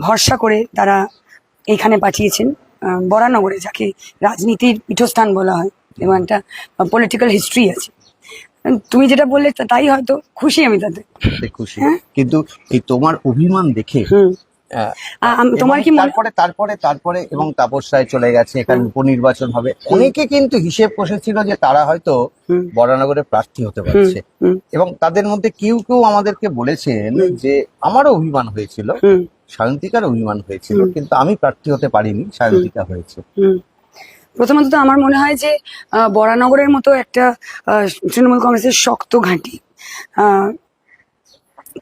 ভরসা করে তারা এইখানে পাঠিয়েছেন। বরানগরে যাকে রাজনীতির পীঠস্থান বলা হয় এবং একটা পলিটিক্যাল হিস্ট্রি আছে। তুমি যেটা বললে তাই হয়তো খুশি আমি তাতে। খুশি। খুশি কিন্তু এই তোমার অভিমান দেখে তোমার কি তারপরে তারপরে তারপরে এবং তাপস রায় চলে গেছে এখানে উপনির্বাচন হবে। অনেকে কিন্তু হিসেব কষেছিল যে তারা হয়তো। বরানগরে প্রার্থী হতে পারছে। এবং তাদের মধ্যে কেউ কেউ আমাদেরকে বলেছেন যে আমারও অভিমান হয়েছিল। সায়ন্তিকার অভিমান হয়েছিল কিন্তু আমি প্রার্থী হতে পারিনি সায়ন্তিকা হয়েছে। প্রথমত তো আমার মনে হয় যে বরানগরের মতো একটা তৃণমূল কংগ্রেসের শক্ত ঘাঁটি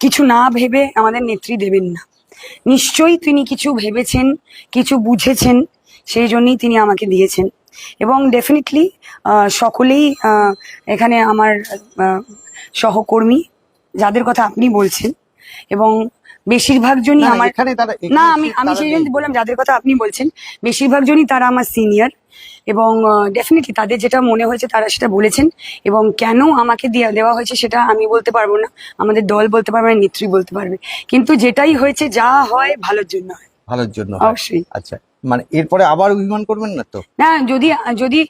কিছু না ভেবে আমাদের নেত্রী দেবেন না। নিশ্চয়ই তিনি কিছু ভেবেছেন, কিছু বুঝেছেন, সেই জন্যই তিনি আমাকে দিয়েছেন। এবং ডেফিনেটলি সকলেই এখানে আমার সহকর্মী, যাদের কথা আপনি বলছেন, এবং বেশিরভাগ জনই আমার না আমি আমি সেই জন্য বললাম যাদের কথা আপনি বলছেন বেশিরভাগ জনই তারা আমার সিনিয়র এবং ডেফিনেটলি তাদের যেটা মনে হয়েছে তারা সেটা বলেছেন। এবং কেন আমাকে দেওয়া দেওয়া হয়েছে সেটা আমি বলতে পারব না। আমাদের দল বলতে পারবে না নেত্রী বলতে পারবে। কিন্তু যেটাই হয়েছে যা হয় ভালোর জন্য হয়। ভালোর জন্য অবশ্যই। আচ্ছা। মানে এরপরে আবার অভিমান করবেন না তো? না যদি যদি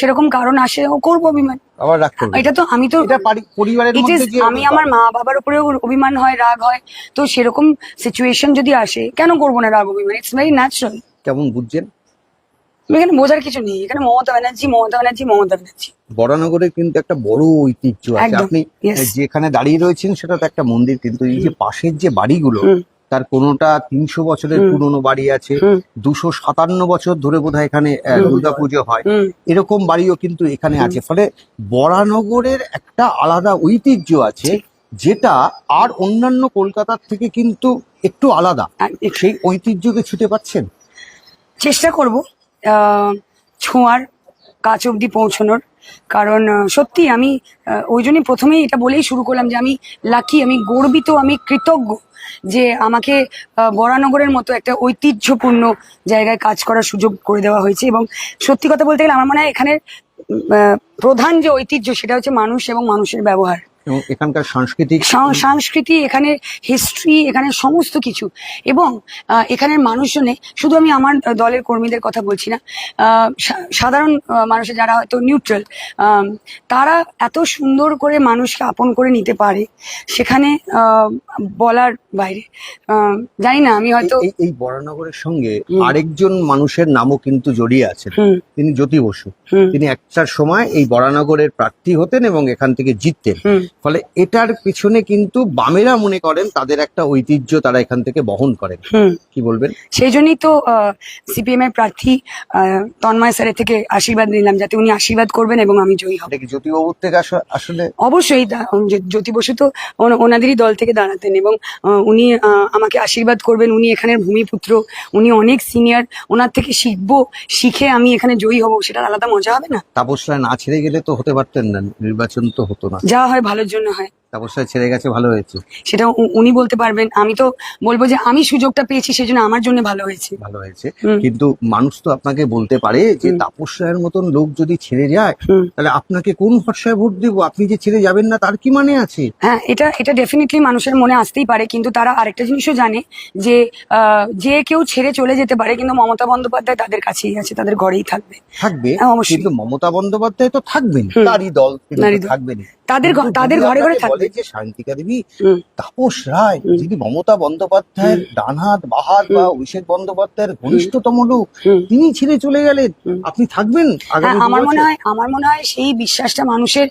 সেরকম কারণ আসে ও করব অভিমান। আবার রাগ এটা তো আমি তো এটা পরিবারের মধ্যে আমি আমার মা বাবার উপরেও অভিমান হয় রাগ হয়। তো সেরকম সিচুয়েশন যদি আসে কেন করব না রাগ অভিমান? ইটস ভেরি ন্যাচারাল কেমন বুঝছেন? এখানে বোঝার কিছু নেই। এখানে মমতা ব্যানার্জি মমতা ব্যানার্জি মমতা ব্যানার্জি। বরানগরের কিন্তু একটা বড় ঐতিহ্য আছে। আপনি যেখানে দাঁড়িয়ে রয়েছেন সেটা তো একটা মন্দির কিন্তু এই যে পাশের যে বাড়িগুলো। তার কোনোটা তিনশো বছরের। পুরনো বাড়ি আছে দুশো সাতান্ন বছর ধরে বোধহয় এখানে। দুর্গাপুজো হয়। এরকম বাড়িও কিন্তু এখানে আছে। ফলে বরানগরের একটা আলাদা ঐতিহ্য আছে যেটা আর অন্যান্য কলকাতার থেকে কিন্তু একটু আলাদা। সেই ঐতিহ্যকে ছুটে পাচ্ছেন? চেষ্টা করব আহ, ছোঁয়ার কাছ অবধি পৌঁছানোর। কারণ সত্যি আমি ওই জন্যই প্রথমেই এটা বলেই শুরু করলাম যে আমি লাকি আমি গর্বিত, আমি কৃতজ্ঞ যে আমাকে বরানগরের মতো একটা ঐতিহ্যপূর্ণ জায়গায় কাজ করার সুযোগ করে দেওয়া হয়েছে এবং সত্যি কথা বলতে গেলে আমার মনে হয় এখানে প্রধান যে ঐতিহ্য সেটা হচ্ছে মানুষ এবং মানুষের ব্যবহার। এবং এখানকার সাংস্কৃতিক সংস্কৃতি এখানে হিস্ট্রি এখানে সমস্ত কিছু। এবং এখানের মানুষজনে শুধু আমি আমার দলের কর্মীদের কথা বলছি না সাধারণ মানুষের যারা হয়তো নিউট্রাল তারা এত সুন্দর করে মানুষকে আপন করে নিতে পারে সেখানে আহ, বলার বাইরে। জানি না আমি হয়তো এই- বরানগরের সঙ্গে আরেকজন মানুষের নামও কিন্তু জড়িয়ে আছে। তিনি জ্যোতি বসু। তিনি একটার সময় এই বরানগরের প্রার্থী হতেন এবং এখান থেকে জিততেন। ফলে এটার পিছনে কিন্তু বামেরা মনে করেন তাদের একটা ঐতিহ্য তারা এখান থেকে বহন করেন। কি বলবেন? সেই জন্যই তো সিপিএম এর প্রার্থী তন্ময় স্যারের থেকে আশীর্বাদ নিলাম যাতে উনি আশীর্বাদ করবেন এবং আমি জয়ী হব। এটা কি থেকে আসলে? অবশ্যই জ্যোতি- জ্যোতি বসু তো ওনাদেরই দল থেকে দাঁড়াতেন এবং উনি আমাকে আশীর্বাদ করবেন উনি এখানের ভূমিপুত্র উনি অনেক সিনিয়র ওনার থেকে শিখব শিখে আমি এখানে জয়ী হব সেটা আলাদা মজা হবে না? তাপস রায় না ছেড়ে গেলে তো হতে পারতেন না নির্বাচন তো হতো না। যা হয় ভালোর জন্য হয়। তাপস ছেড়ে গেছে ভালো হয়েছে। সেটা উনি বলতে পারবেন। আমি তো বলব যে আমি সুযোগটা পেয়েছি সেজন্য আমার জন্য ভালো হয়েছে। ভালো হয়েছে। কিন্তু মানুষ তো আপনাকে বলতে পারে যে হুম। মতন লোক যদি ছেড়ে যায় তাহলে আপনাকে কোন ভরসায় ভোট দেবো? আপনি যে ছেড়ে যাবেন না তার কি মানে আছে? হ্যাঁ এটা এটা ডেফিনেটলি মানুষের মনে আসতেই পারে কিন্তু তারা আরেকটা জিনিসও জানে যে আহ, যে কেউ ছেড়ে চলে যেতে পারে কিন্তু মমতা বন্দ্যোপাধ্যায় তাদের কাছেই আছে তাদের ঘরেই থাকবে। থাকবে হ্যাঁ। কিন্তু মমতা বন্দ্যোপাধ্যায় তো থাকবেন। তারই দল। থাকবেন তাদের তাদের ঘরে ঘরে থাকবে। যে শান্তিকা দেবী তাপস রায় যিনি মমতা বন্দ্যোপাধ্যায়ের ডান হাত বাহাত বা অভিষেক বন্দ্যোপাধ্যায়ের ঘনিষ্ঠতম লোক তিনি ছেড়ে চলে গেলেন। আপনি থাকবেন হ্যাঁ আমার মনে হয় আমার মনে হয় সেই বিশ্বাসটা মানুষের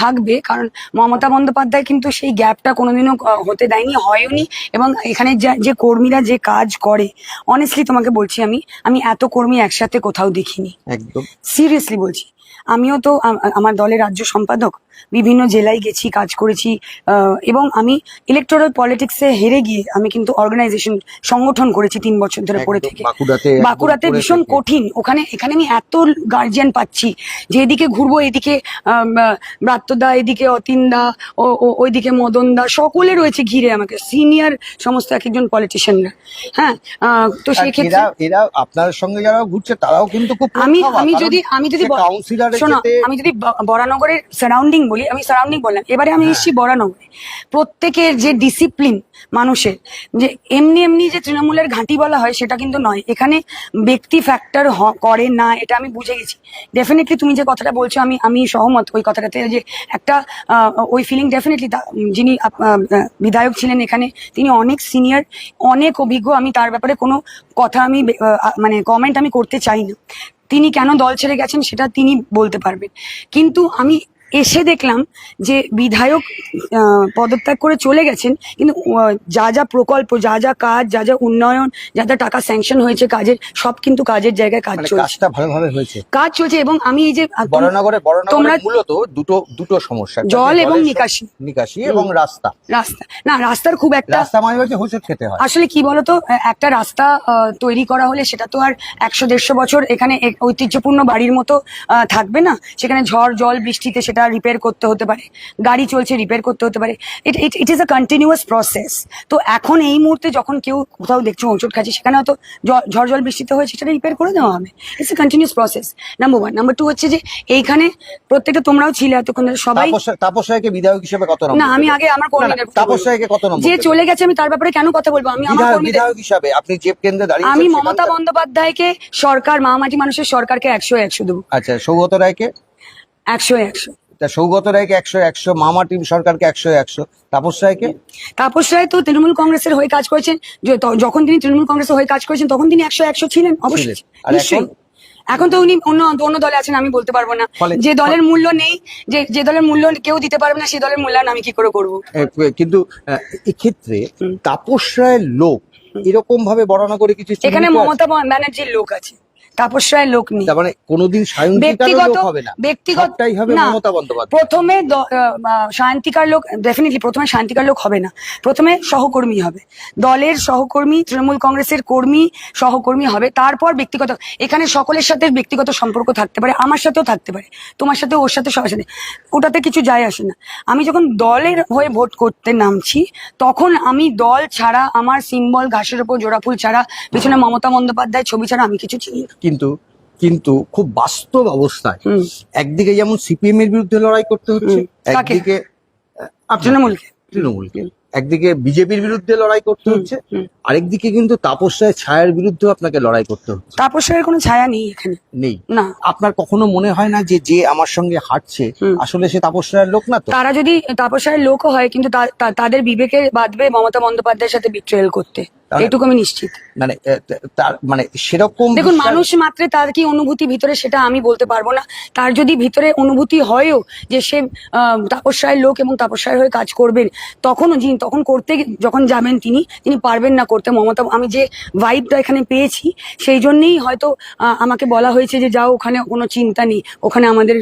থাকবে। কারণ মমতা বন্দ্যোপাধ্যায় কিন্তু সেই গ্যাপটা কোনোদিনও হতে দেয়নি হয়নি এবং এখানে যে কর্মীরা যে কাজ করে অনেস্টলি তোমাকে বলছি আমি আমি এত কর্মী একসাথে কোথাও দেখিনি। একদম। সিরিয়াসলি বলছি। আমিও তো আমার দলের রাজ্য সম্পাদক। বিভিন্ন জেলায় গেছি কাজ করেছি এবং আমি ইলেকটোরাল পলিটিক্সে হেরে গিয়ে আমি কিন্তু অর্গানাইজেশন সংগঠন করেছি তিন বছর ধরে পড়ে থেকে। বাঁকুড়াতে ভীষণ কঠিন। ওখানে এখানে আমি এত গার্জিয়ান পাচ্ছি। যে এদিকে ঘুরবো এদিকে ব্রাত্যদা এদিকে অতীনদা ও ওইদিকে মদনদা সকলে রয়েছে ঘিরে আমাকে সিনিয়র সমস্ত এক একজন পলিটিশিয়ানরা হ্যাঁ তো সেক্ষেত্রে এরা আপনার সঙ্গে যারা ঘুরছে তারাও কিন্তু খুব আমি আমি যদি আমি যদি শোনো আমি যদি বরানগরের সারাউন্ডিং বলি আমি সারাউন্ডিং বললাম। এবারে আমি এসেছি বরানগরে। প্রত্যেকের যে ডিসিপ্লিন মানুষের যে এমনি এমনি যে তৃণমূলের ঘাঁটি বলা হয় সেটা কিন্তু নয়। এখানে ব্যক্তি ফ্যাক্টর করে না এটা আমি বুঝে গেছি। ডেফিনেটলি তুমি যে কথাটা বলছো আমি আমি সহমত ওই কথাটাতে যে একটা ওই ফিলিং ডেফিনেটলি যিনি বিধায়ক ছিলেন এখানে তিনি অনেক সিনিয়র অনেক অভিজ্ঞ। আমি তার ব্যাপারে কোনো কথা আমি মানে কমেন্ট আমি করতে চাই না। তিনি কেন দল ছেড়ে গেছেন সেটা তিনি বলতে পারবেন। কিন্তু আমি এসে দেখলাম যে বিধায়ক পদত্যাগ করে চলে গেছেন কিন্তু যা যা প্রকল্প যা যা কাজ যা যা উন্নয়ন যা যা টাকা স্যাংশন হয়েছে কাজের সব কিন্তু কাজের জায়গায় কাজ মানে চলছে। ভালোভাবে হয়েছে। কাজ চলছে এবং আমি এই যে তোমরা- মূলত দুটো দুটো সমস্যা। জল এবং নিকাশি। নিকাশি এবং রাস্তা। রাস্তা। না রাস্তার খুব একটা রাস্তা হোঁচট খেতে হয়। আসলে কি বলতো একটা রাস্তা তৈরি করা হলে সেটা তো আর একশো দেড়শো বছর এখানে ঐতিহ্যপূর্ণ বাড়ির মতো আহ, থাকবে না। সেখানে ঝড় জল বৃষ্টিতে সেটা রিপেয়ার করতে হতে পারে গাড়ি চলছে রিপেয়ার করতে হতে পারে it it is a continuous process তো এখন এই মুহূর্তে যখন কেউ কোথাও দেখছ হোঁচট খাচ্ছে সেখানে হয়তো ঝড় জল বৃষ্টিতে হয়েছে সেটা রিপেয়ার করে দেওয়া হবে। It's a continuous process number one number two হচ্ছে যে এইখানে প্রত্যেকটা তোমরাও ছিলে এতক্ষণ সবাই তাপস রায়কে বিধায়ক হিসেবে কত নম্বর না আমি আগে আমার কর্মীদের তাপস রায়কে কত নম্বর যে চলে গেছে আমি তার ব্যাপারে কেন কথা বলব? আমি আমার বিধায়ক হিসাবে আপনি যে কেন্দ্রে দাঁড়িয়ে আমি মমতা বন্দ্যোপাধ্যায়কে সরকার মামাটি মানুষের সরকারকে একশো একশো দেবো। আচ্ছা সৌগত রায়কে? একশো একশো। তা সৌগত রায়কে একশো একশো মামা টিম সরকারকে একশো একশো। তাপস রায়কে? তাপস রায় তো তৃণমূল কংগ্রেসের হয়ে কাজ করেছেন। যে- যখন তিনি তৃণমূল কংগ্রেসের হয়ে কাজ করেছেন তখন তিনি একশো একশো ছিলেন অবশ্যই। নিশ্চয়ই। এখন? তো উনি অন্য অন্য দলে আছেন আমি বলতে পারব না। যে দলের মূল্য নেই যে যে দলের মূল্য কেউ দিতে পারবে না সেই দলের মূল্যায়ন আমি কি করে করব? কিন্তু এক্ষেত্রে তাপস রায়ের লোক এরকম ভাবে বর্ণনা করে কিছু এখানে? মমতা ব্যানার্জির লোক আছে। তাপস লোক নেই। মানে কোনোদিন ব্যক্তিগত ব্যক্তিগত প্রথমে শান্তিকার লোক ডেফিনেটলি প্রথমে শান্তিকার লোক হবে না। প্রথমে সহকর্মী হবে। দলের সহকর্মী তৃণমূল কংগ্রেসের কর্মী সহকর্মী হবে। তারপর ব্যক্তিগত এখানে সকলের সাথে ব্যক্তিগত সম্পর্ক থাকতে পারে আমার সাথেও থাকতে পারে। তোমার সাথে ওর সাথে সবার সাথে। ওটাতে কিছু যায় আসে না। আমি যখন দলের হয়ে ভোট করতে নামছি তখন আমি দল ছাড়া আমার সিম্বল ঘাসের ওপর জোড়া ফুল ছাড়া পিছনে মমতা বন্দ্যোপাধ্যায় ছবি ছাড়া আমি কিছু চিনি না। কিন্তু কিন্তু খুব বাস্তব অবস্থায় একদিকে যেমন সিপিএম এর বিরুদ্ধে লড়াই করতে হচ্ছে একদিকে তৃণমূলকে। তৃণমূলকে। একদিকে বিজেপির বিরুদ্ধে লড়াই করতে হচ্ছে। আরেকদিকে কিন্তু তাপস রায় ছায়ার বিরুদ্ধে আপনাকে লড়াই করতে হচ্ছে। তাপস রায়ের কোনো ছায়া নেই এখানে। নেই। না। আপনার কখনো মনে হয় না যে যে আমার সঙ্গে হাঁটছে আসলে সে তাপস রায়ের লোক না তো? তারা যদি তাপসারের লোকও হয় কিন্তু তাদের বিবেকে বাঁধবে মমতা বন্দ্যোপাধ্যায়ের সাথে বিট্রেল করতে। এটুকু আমি নিশ্চিত। মানে তার মানে সেরকম দেখুন মানুষ মাত্রে তার কি অনুভূতি ভিতরে সেটা আমি বলতে পারব না। তার যদি ভিতরে অনুভূতি হয়ও যে সে তাপস রায়ের লোক এবং তাপস রায়ের হয়ে কাজ করবেন তখনও যিনি তখন করতে যখন যাবেন তিনি তিনি পারবেন না করতে। মমতা আমি যে ভাইবটা এখানে পেয়েছি সেই জন্যই হয়তো আহ, আমাকে বলা হয়েছে যে যাও ওখানে কোনো চিন্তা নেই। ওখানে আমাদের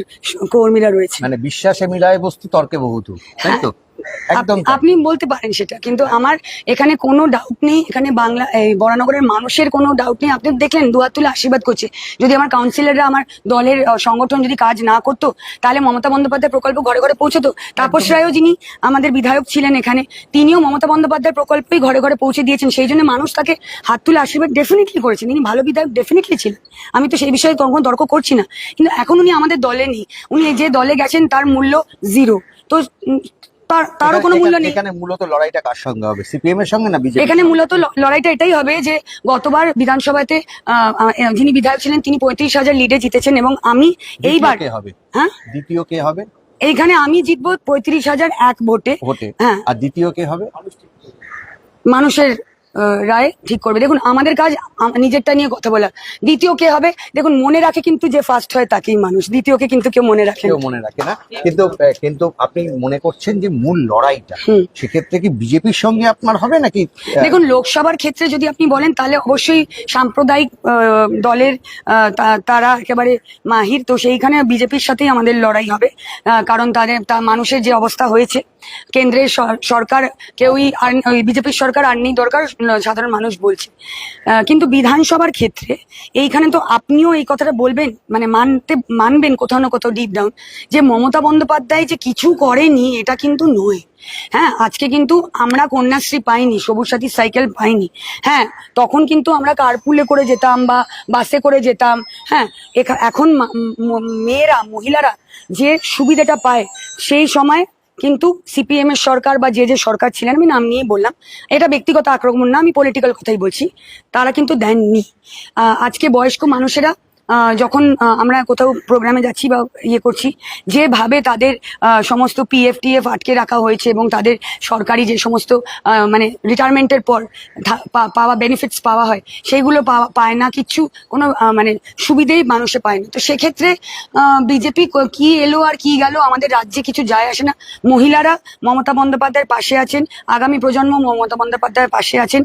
কর্মীরা রয়েছে। মানে বিশ্বাসে মিলায় বস্তু তর্কে বহুত তাই তো? একদম আপনি বলতে পারেন সেটা কিন্তু আমার এখানে কোনো ডাউট নেই এখানে বাংলা এই বরানগরের মানুষের কোনো ডাউট নেই। আপনি দেখলেন দুহাত তুলে আশীর্বাদ করছে। যদি আমার কাউন্সিলররা আমার দলের সংগঠন যদি কাজ না করতো তাহলে মমতা বন্দ্যোপাধ্যায় প্রকল্প ঘরে ঘরে পৌঁছতো। তাপস রায়ও যিনি আমাদের বিধায়ক ছিলেন এখানে তিনিও মমতা বন্দ্যোপাধ্যায় প্রকল্পই ঘরে ঘরে পৌঁছে দিয়েছেন। সেই জন্য মানুষ তাকে হাত তুলে আশীর্বাদ ডেফিনেটলি করেছেন। তিনি ভালো বিধায়ক ডেফিনেটলি ছিলেন। আমি তো সেই বিষয়ে কখনো তর্ক করছি না। কিন্তু এখন উনি আমাদের দলে নেই। উনি যে দলে গেছেন তার মূল্য জিরো তো তার তারও কোনো মূল্য নেই। এখানে মূলত লড়াইটা কার সঙ্গে হবে? সিপিএম এর সঙ্গে না বিজেপি এখানে মূলত লড়াইটা এটাই হবে যে গতবার বিধানসভাতে যিনি বিধায়ক ছিলেন তিনি পঁয়ত্রিশ হাজার লিডে জিতেছেন এবং আমি এইবার কে হবে? হ্যাঁ? দ্বিতীয় কে হবে? এইখানে আমি জিতবো পঁয়ত্রিশ হাজার এক ভোটে। ভোটে। হ্যাঁ। আর দ্বিতীয় কে হবে? মানুষের রায় ঠিক করবে। দেখুন আমাদের কাজ নিজেরটা নিয়ে কথা বলা। দ্বিতীয় কে হবে? দেখুন মনে রাখে কিন্তু যে ফার্স্ট হয় তাকেই মানুষ। দ্বিতীয়কে কিন্তু কেউ মনে রাখে। কেউ মনে রাখে না। কিন্তু কিন্তু আপনি মনে করছেন যে মূল লড়াইটা। সেক্ষেত্রে কি বিজেপির সঙ্গে আপনার হবে নাকি দেখুন লোকসভার ক্ষেত্রে যদি আপনি বলেন তাহলে অবশ্যই সাম্প্রদায়িক দলের তারা একেবারে মাহির। তো সেইখানে বিজেপির সাথেই আমাদের লড়াই হবে। আহ, কারণ তাদের তা মানুষের যে অবস্থা হয়েছে কেন্দ্রের সরকার কেউই বিজেপির সরকার আর নেই, দরকার সাধারণ মানুষ বলছে। কিন্তু বিধানসভার ক্ষেত্রে এইখানে তো আপনিও এই কথাটা বলবেন মানে মানতে, মানবেন কোথাও না কোথাও ডিপ ডাউন যে মমতা বন্দ্যোপাধ্যায় যে কিছু করেনি, এটা কিন্তু নয়। হ্যাঁ আজকে কিন্তু আমরা কন্যাশ্রী পাইনি, সবুজ সাথী সাইকেল পাইনি। হ্যাঁ তখন কিন্তু আমরা কারপুলে করে যেতাম বা বাসে করে যেতাম। হ্যাঁ এখন মেয়েরা, মহিলারা যে সুবিধাটা পায়, সেই সময় কিন্তু সিপিএম এর সরকার বা যে যে সরকার ছিলেন, আমি নাম নিয়ে বললাম, এটা ব্যক্তিগত আক্রমণ না, আমি পলিটিক্যাল কথাই বলছি, তারা কিন্তু দেননি। আজকে বয়স্ক মানুষেরা যখন আমরা কোথাও প্রোগ্রামে যাচ্ছি বা ইয়ে করছি, যেভাবে তাদের সমস্ত পিএফ টিএফ আটকে রাখা হয়েছে এবং তাদের সরকারি যে সমস্ত মানে রিটায়ারমেন্টের পর পাওয়া বেনিফিটস পাওয়া হয়, সেইগুলো পাওয়া, পায় না কিচ্ছু কোনো মানে সুবিধেই মানুষে পায় না। তো সেক্ষেত্রে বিজেপি কি এলো আর কি গেল, আমাদের রাজ্যে কিছু যায় আসে না। মহিলারা মমতা বন্দ্যোপাধ্যায়ের পাশে আছেন, আগামী প্রজন্ম মমতা বন্দ্যোপাধ্যায়ের পাশে আছেন।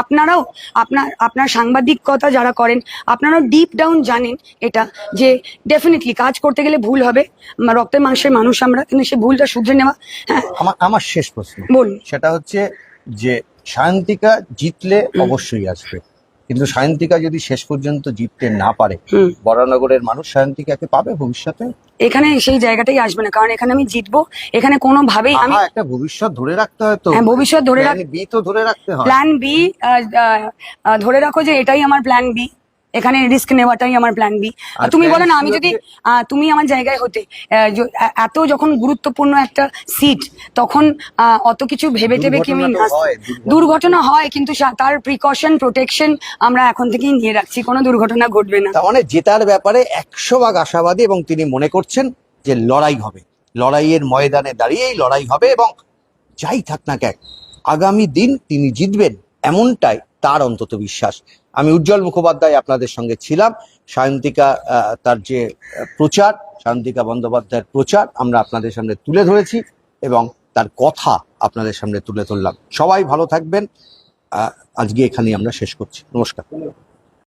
আপনারাও, আপনার আপনার সাংবাদিকতা যারা করেন, আপনারাও ডিপ ডাউন জানেন এটা যে ডেফিনেটলি কাজ করতে গেলে ভুল হবে। রক্তের মাংসের মানুষ আমরা কিন্তু সেই ভুলটা শুধরে নেওয়া হ্যাঁ। আমার আমার শেষ প্রশ্ন। বলুন। সেটা হচ্ছে যে সায়ন্তিকা জিতলে অবশ্যই আসবে। কিন্তু সায়ন্তিকা যদি শেষ পর্যন্ত জিততে না পারে বরানগরের মানুষ সায়ন্তিকাকে পাবে ভবিষ্যতে? এখানে সেই জায়গাটাই আসবে না কারণ এখানে আমি জিতবো। এখানে কোনো কোনোভাবেই আমি একটা ভবিষ্যৎ ধরে রাখতে হয় তো। হ্যাঁ, ভবিষ্যৎ ধরে রাখ- বি তো ধরে রাখতে হয়। প্ল্যান বি ধরে রাখো যে এটাই আমার প্ল্যান বি এখানে রিস্ক নেওয়াটাই আমার প্ল্যান বি তুমি বলো না আমি যদি তুমি আমার জায়গায় হতে এত যখন গুরুত্বপূর্ণ একটা সিট তখন অত কিছু ভেবে টেবে কি আমি দুর্ঘটনা হয়, কিন্তু তার প্রিকশন প্রোটেকশন আমরা এখন থেকেই নিয়ে রাখছি কোনো দুর্ঘটনা ঘটবে না। তার মানে জেতার ব্যাপারে একশো ভাগ আশাবাদী এবং তিনি মনে করছেন যে লড়াই হবে। লড়াইয়ের ময়দানে দাঁড়িয়েই লড়াই হবে এবং যাই থাক না কেন আগামী দিন তিনি জিতবেন এমনটাই তার অন্তত বিশ্বাস। আমি উজ্জ্বল মুখোপাধ্যায় আপনাদের সঙ্গে ছিলাম। সায়ন্তিকা তার যে প্রচার, সায়ন্তিকা বন্দ্যোপাধ্যায়ের প্রচার আমরা আপনাদের সামনে তুলে ধরেছি এবং তার কথা আপনাদের সামনে তুলে ধরলাম। সবাই ভালো থাকবেন। আজকে এখানেই আমরা শেষ করছি। নমস্কার।